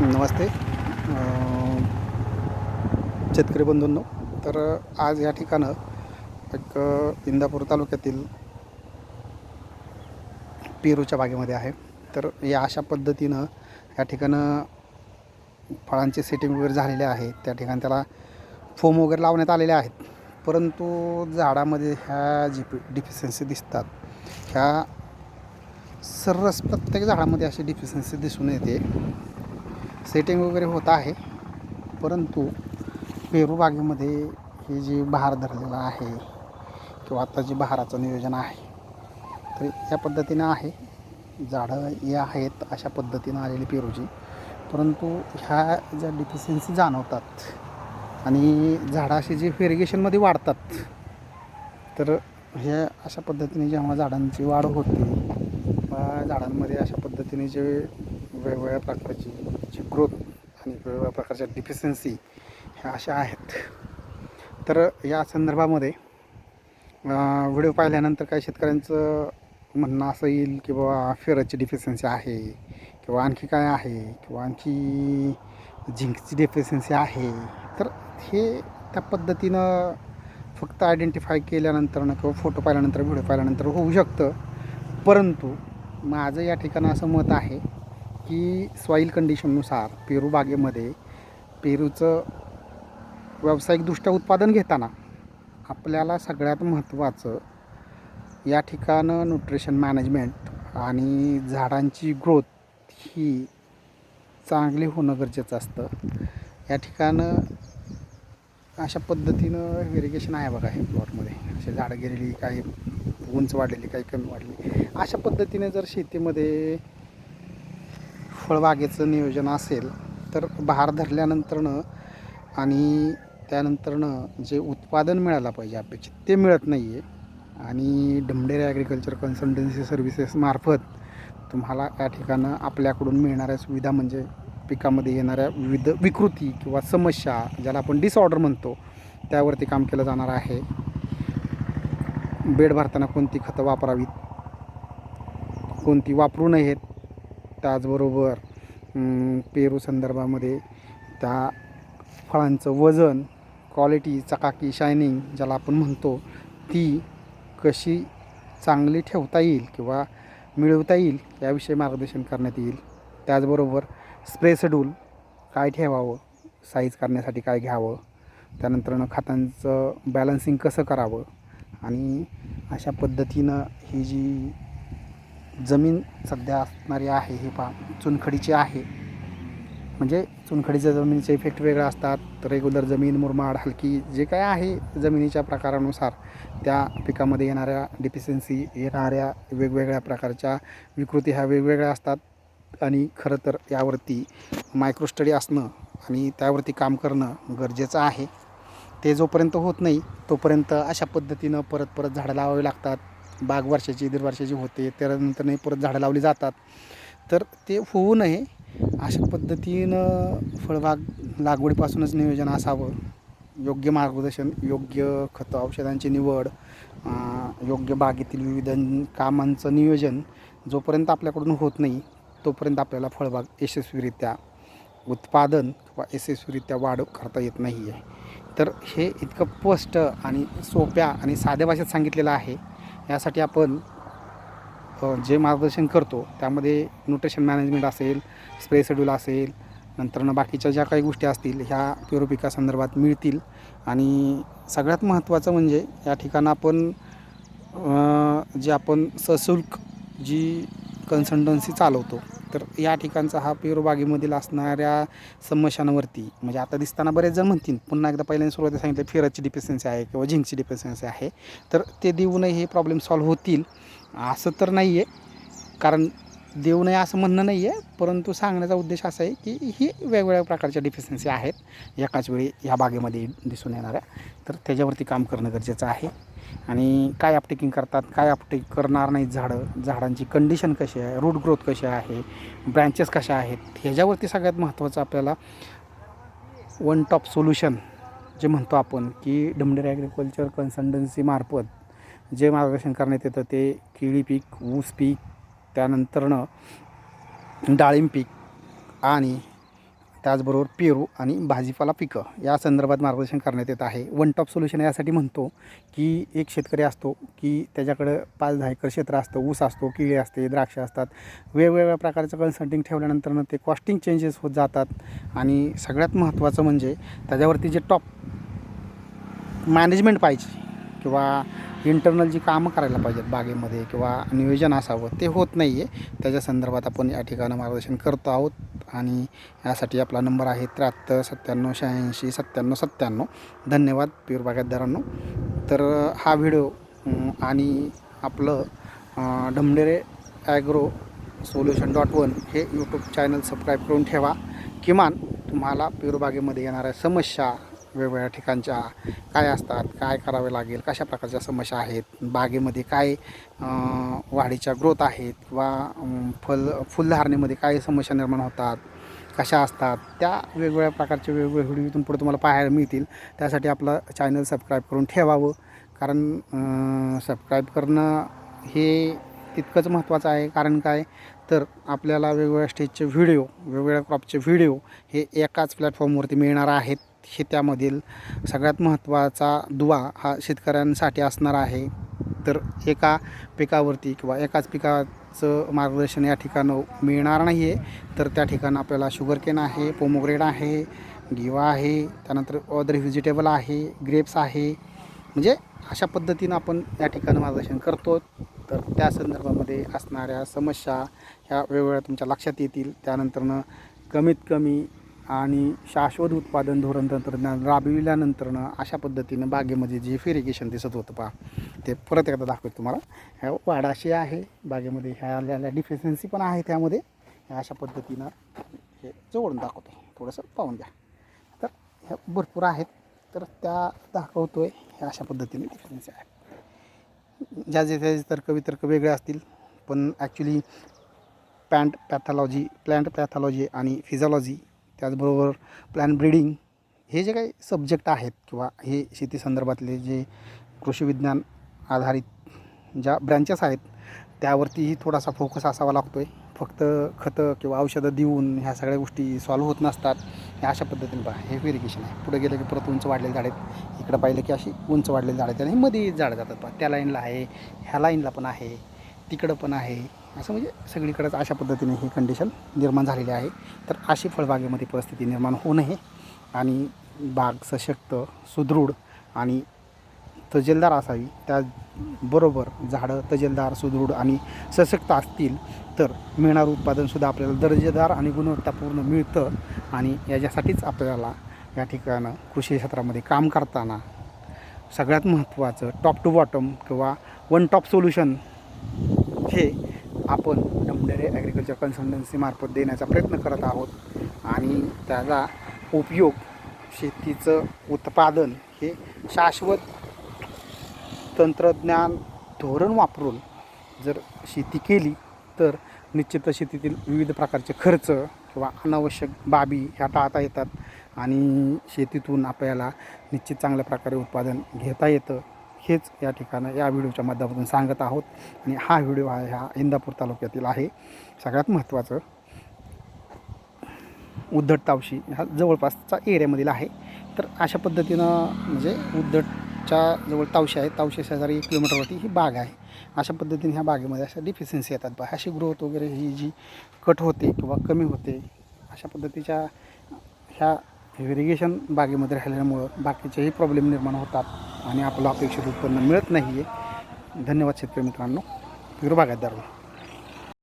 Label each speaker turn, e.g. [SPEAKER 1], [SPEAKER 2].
[SPEAKER 1] नमस्ते. शेतकरी बंधूंनो तर आज या ठिकाणं एक इंदापूर तालुक्यातील पेरूच्या बागेमध्ये आहे. तर या अशा पद्धतीनं या ठिकाणं फळांचे सेटिंग वगैरे झालेले आहे. त्या ठिकाणी त्याला फोम वगैरे लावण्यात आलेले आहेत. परंतु झाडामध्ये ह्या जी डिफिशियन्सी दिसतात ह्या सर्रस प्रत्येक झाडामध्ये अशी डिफिशियन्सी दिसून येते. सेटिंग वगैरे होत आहे. परंतु पेरू बागेमध्ये ही जी बहार धरलेला आहे किंवा आता जे बहाराचं नियोजन आहे तर या पद्धतीनं आहे. झाडं ही आहेत अशा पद्धतीनं आलेली पेरूची. परंतु ह्या ज्या डिफिशियन्सी जाणवतात आणि झाडं अशी जी फेरिगेशनमध्ये वाढतात तर हे अशा पद्धतीने जेव्हा झाडांची वाढ होते झाडांमध्ये अशा पद्धतीने जे वेगवेगळ्या प्रकारची जी ग्रोथ आणि वेगवेगळ्या प्रकारच्या डिफिशन्सी ह्या अशा आहेत. तर या संदर्भामध्ये व्हिडिओ पाहिल्यानंतर काही शेतकऱ्यांचं म्हणणं असं येईल की बाबा फेरची डिफिशन्सी आहे किंवा आणखी काय आहे किंवा आणखी झिंकची डिफिशियन्सी आहे. तर हे त्या पद्धतीनं फक्त आयडेंटिफाय केल्यानंतरनं किंवा फोटो पाहिल्यानंतर व्हिडिओ पाहिल्यानंतर होऊ शकतं. परंतु माझं या ठिकाणी असं मत आहे की सॉईल कंडिशननुसार पेरू बागेमध्ये पेरूचं व्यावसायिकदृष्ट्या उत्पादन घेताना आपल्याला सगळ्यात महत्त्वाचं या ठिकाणं न्यूट्रिशन मॅनेजमेंट आणि झाडांची ग्रोथ ही चांगली होणं गरजेचं असतं. या ठिकाणं अशा पद्धतीनं व्हेरिगेशन आहे बघा हे प्लॉटमध्ये असे झाडं गेलेली काही उंच वाढलेली काही कमी वाढली अशा पद्धतीने जर शेतीमध्ये फळबागेचं नियोजन असेल तर बहार धरल्यानंतरनं आणि त्यानंतरनं जे उत्पादन मिळायला पाहिजे अपेक्षित ते मिळत नाही आहे आणि ढमडेरे ॲग्रिकल्चर कन्सल्टन्सी सर्व्हिसेसमार्फत तुम्हाला या ठिकाणं आपल्याकडून मिळणाऱ्या सुविधा म्हणजे पिकामध्ये येणाऱ्या विविध विकृती किंवा समस्या ज्याला आपण डिसऑर्डर म्हणतो त्यावरती काम केलं जाणार आहे. बेड भरताना कोणती खतं वापरावीत? कोणती वापरू नयेत? त्याचबरोबर पेरू संदर्भामध्ये त्या फळांचं वजन क्वालिटी चकाकी शायनिंग ज्याला आपण म्हणतो ती कशी चांगली ठेवता येईल किंवा मिळवता येईल याविषयी मार्गदर्शन करण्यात येईल. त्याचबरोबर स्प्रे शेड्यूल काय ठेवावं साईज करण्यासाठी काय घ्यावं त्यानंतरनं खतांचं बॅलन्सिंग कसं करावं आणि अशा पद्धतीनं ही जी जमीन सध्या असणारी आहे हे पहा. चुनखडीची आहे. म्हणजे चुनखडीच्या जमिनीचे इफेक्ट वेगळे असतात. रेग्युलर जमीन मुरमाड हलकी जे काय आहे जमिनीच्या प्रकारानुसार त्या पिकामध्ये येणाऱ्या डिफिशियन्सी येणाऱ्या वेगवेगळ्या प्रकारच्या विकृती ह्या वेगवेगळ्या असतात. आणि खरं तर यावरती मायक्रो स्टडी असणं आणि त्यावरती काम करणं गरजेचं आहे. ते जोपर्यंत होत नाही तोपर्यंत अशा पद्धतीनं परत परत झाडं लावावी लागतात. बाग वर्षाची दीड वर्षाची होते त्यानंतर नाही परत झाडं लावली जातात. तर ते होऊ नये अशा पद्धतीनं फळबाग लागवडीपासूनच नियोजन असावं. योग्य मार्गदर्शन योग्य खतं औषधांची निवड योग्य बागेतील विविध कामांचं नियोजन जोपर्यंत आपल्याकडून होत नाही तोपर्यंत आपल्याला फळबाग यशस्वीरित्या उत्पादन किंवा यशस्वीरित्या वाढ करता येत नाही आहे तर हे इतकं स्पष्ट आणि सोप्या आणि साध्या भाषेत सांगितलेलं आहे. यासाठी आपण जे मार्गदर्शन करतो त्यामध्ये न्यूट्रिशन मॅनेजमेंट असेल स्प्रे शेड्यूल असेल नंतरनं बाकीच्या ज्या काही गोष्टी असतील ह्या प्युरोपिका संदर्भात मिळतील. आणि सगळ्यात महत्त्वाचं म्हणजे या ठिकाणं आपण जे आपण सशुल्क जी कन्सल्टन्सी चालवतो तर या ठिकाणचा हा पेरूबागेमधील असणाऱ्या समस्यांवरती म्हणजे आता दिसताना बरेच जण म्हणतील पुन्हा एकदा पहिल्यांदा सुरुवातीला सांगितलं फेरची डिफिशियन्सी आहे किंवा झिंकची डिफिशियन्सी आहे. तर ते देऊनही हे प्रॉब्लेम सॉल्व्ह होतील. असं तर नाही आहे कारण देऊ नये असं म्हणणं नाही आहे परंतु सांगण्याचा उद्देश असा आहे की ही वेगवेगळ्या प्रकारच्या डिफिशियन्सी आहेत. एकाच वेळी ह्या बागेमध्ये दिसून येणाऱ्या तर त्याच्यावरती काम करणं गरजेचं आहे. आणि काय अपटेकिंग करतात काय अपटेक करणार नाहीत झाडं झाडांची कंडिशन कशी आहे रूट ग्रोथ कशी आहे ब्रँचेस कशा आहेत ह्याच्यावरती सगळ्यात महत्त्वाचं आपल्याला वन टॉप सोल्युशन जे म्हणतो आपण की डमडेर ॲग्रिकल्चर कन्सल्टन्सीमार्फत जे मार्गदर्शन करण्यात येतं ते केळी पीक ऊस पीक त्यानंतरनं डाळिंब पीक आणि त्याचबरोबर पेरू आणि भाजीपाला पिकं या संदर्भात मार्गदर्शन करण्यात येत आहे. वन टॉप सोल्युशन यासाठी म्हणतो की एक शेतकरी असतो की त्याच्याकडं पाच दहा एकर क्षेत्र असतं ऊस असतो किळे असते द्राक्ष असतात. वेगवेगळ्या प्रकारचं कन्सल्टिंग ठेवल्यानंतरनं ते कॉस्टिंग चेंजेस होत जातात. आणि सगळ्यात महत्त्वाचं म्हणजे त्याच्यावरती जे टॉप मॅनेजमेंट पाहिजे किंवा इंटरनल जी कामं करायला पाहिजेत बागेमध्ये किंवा नियोजन असावं ते होत नाही आहे त्याच्या संदर्भात आपण या ठिकाणी मार्गदर्शन करतो आहोत. आणि यासाठी आपला नंबर आहे त्र्याहत्तर सत्त्याण्णव शहाऐंशी सत्त्याण्णव सत्त्याण्णव. धन्यवाद प्युअर बागायतदारांनो. तर हा व्हिडिओ आणि आपलं Dhamdhere Dhamdhere agro solution dot one हे यूट्यूब चॅनल सबस्क्राईब करून ठेवा. किमान तुम्हाला पेरूबागेमध्ये येणाऱ्या समस्या वेगवेगळ्या ठिकाणच्या काय असतात काय करावे लागेल कशा प्रकारच्या समस्या आहेत बागेमध्ये काय वाढीच्या ग्रोथ आहेत किंवा फल फुलधारणेमध्ये काय समस्या निर्माण होतात कशा असतात त्या वेगवेगळ्या प्रकारचे वेगवेगळे व्हिडिओ इथून पुढे तुम्हाला पाहायला मिळतील. त्यासाठी आपलं चॅनल सबस्क्राईब करून ठेवावं कारण सबस्क्राईब करणं हे तितकंच महत्त्वाचं आहे. कारण काय? तर आपल्याला वेगवेगळ्या स्टेजचे व्हिडिओ वेगवेगळ्या क्रॉपचे व्हिडिओ हे एकाच प्लॅटफॉर्मवरती मिळणार आहेत. हे त्यामधील सगळ्यात महत्त्वाचा दुवा हा शेतकऱ्यांसाठी असणार आहे. तर एका पिकावरती किंवा एकाच पिकाचं मार्गदर्शन या ठिकाणं मिळणार नाही आहे तर त्या ठिकाणं आपल्याला शुगरकेन आहे पोमोग्रेड आहे गिवा आहे त्यानंतर ऑदर व्हेजिटेबल आहे ग्रेप्स आहे. म्हणजे अशा पद्धतीनं आपण या ठिकाणी मार्गदर्शन करतो. तर त्या संदर्भामध्ये असणाऱ्या समस्या ह्या वेगवेगळ्या तुमच्या लक्षात येतील. त्यानंतरनं कमीत कमी आणि शाश्वत उत्पादन धोरण तंत्रज्ञान राबविल्यानंतरनं अशा पद्धतीनं बागेमध्ये जे फेरिगेशन दिसत होतं पहा ते परत एकदा दाखवतो तुम्हाला. ह्या वाढ अशी आहे बागेमध्ये ह्या आलेल्या डिफिशियन्सी पण आहे त्यामध्ये. ह्या अशा पद्धतीनं हे जवळून दाखवतो. थोडंसं पाहून घ्या. तर ह्या भरपूर आहेत. तर त्या दाखवतो आहे ह्या अशा पद्धतीने डिफिशन्सी आहे. ज्या जे त्याचे तर्क वितर्क वेगळे असतील पण actually pant pathology plant pathology आणि फिझॉलॉजी त्याचबरोबर प्लॅन ब्रीडिंग हे जे काही सब्जेक्ट आहेत किंवा हे शेती संदर्भातले जे कृषीविज्ञान आधारित ज्या ब्रँचेस आहेत त्यावरतीही थोडासा फोकस असावा लागतो आहे फक्त खतं किंवा औषधं देऊन ह्या सगळ्या गोष्टी सॉल्व्ह होत नसतात ह्या अशा पद्धतीने पहा. हे व्हेरिगेशन आहे. पुढे गेलं की परत उंच वाढलेले झाड आहेत. इकडं पाहिलं की अशी उंच वाढलेली झाड आहेत आणि मध्ये झाडं जातात. पहा त्या लाईनला आहे ह्या लाईनला पण आहे तिकडं पण आहे. असं म्हणजे सगळीकडंच अशा पद्धतीने ही कंडिशन निर्माण झालेली आहे. तर अशी फळबागेमध्ये परिस्थिती निर्माण होऊ नये आणि बाग सशक्त सुदृढ आणि तजेलदार असावी. त्याचबरोबर झाडं तजेलदार सुदृढ आणि सशक्त असतील तर मिळणारं उत्पादनसुद्धा आपल्याला दर्जेदार आणि गुणवत्तापूर्ण मिळतं आणि याच्यासाठीच आपल्याला या ठिकाणं कृषी क्षेत्रामध्ये काम करताना सगळ्यात महत्त्वाचं टॉप टू बॉटम किंवा वन टॉप सोल्युशन हे आपण डमडेरे ॲग्रिकल्चर कन्सल्टन्सीमार्फत देण्याचा प्रयत्न करत आहोत. आणि त्याचा उपयोग शेतीचं उत्पादन हे शाश्वत तंत्रज्ञान धोरण वापरून जर शेती केली तर निश्चितच शेतीतील विविध प्रकारचे खर्च किंवा अनावश्यक बाबी ह्या टाळता येतात आणि शेतीतून आपल्याला निश्चित चांगल्या प्रकारे उत्पादन घेता येतं. हेच या ठिकाणं या व्हिडिओच्या माध्यमातून सांगत आहोत. आणि हा व्हिडिओ हा ह्या इंदापूर तालुक्यातील आहे. सगळ्यात महत्त्वाचं उद्धट तावशी हा जवळपासचा एरियामधील आहे. तर अशा पद्धतीनं म्हणजे उद्धटच्या जवळ तावशी आहे. तावशी शेजारी एक किलोमीटरवरती ही बाग आहे. अशा पद्धतीने ह्या बागेमध्ये अशा डिफिशियन्सी येतात बा अशी ग्रोथ वगैरे ही जी कट होते किंवा कमी होते अशा पद्धतीच्या ह्या इरिगेशन बागेमध्ये राहिल्यामुळं बाकीचेही प्रॉब्लेम निर्माण होतात आणि आपलं अपेक्षित उत्पन्न मिळत नाही आहे धन्यवाद शेतकरी मित्रांनो. हिरो बागायतदार.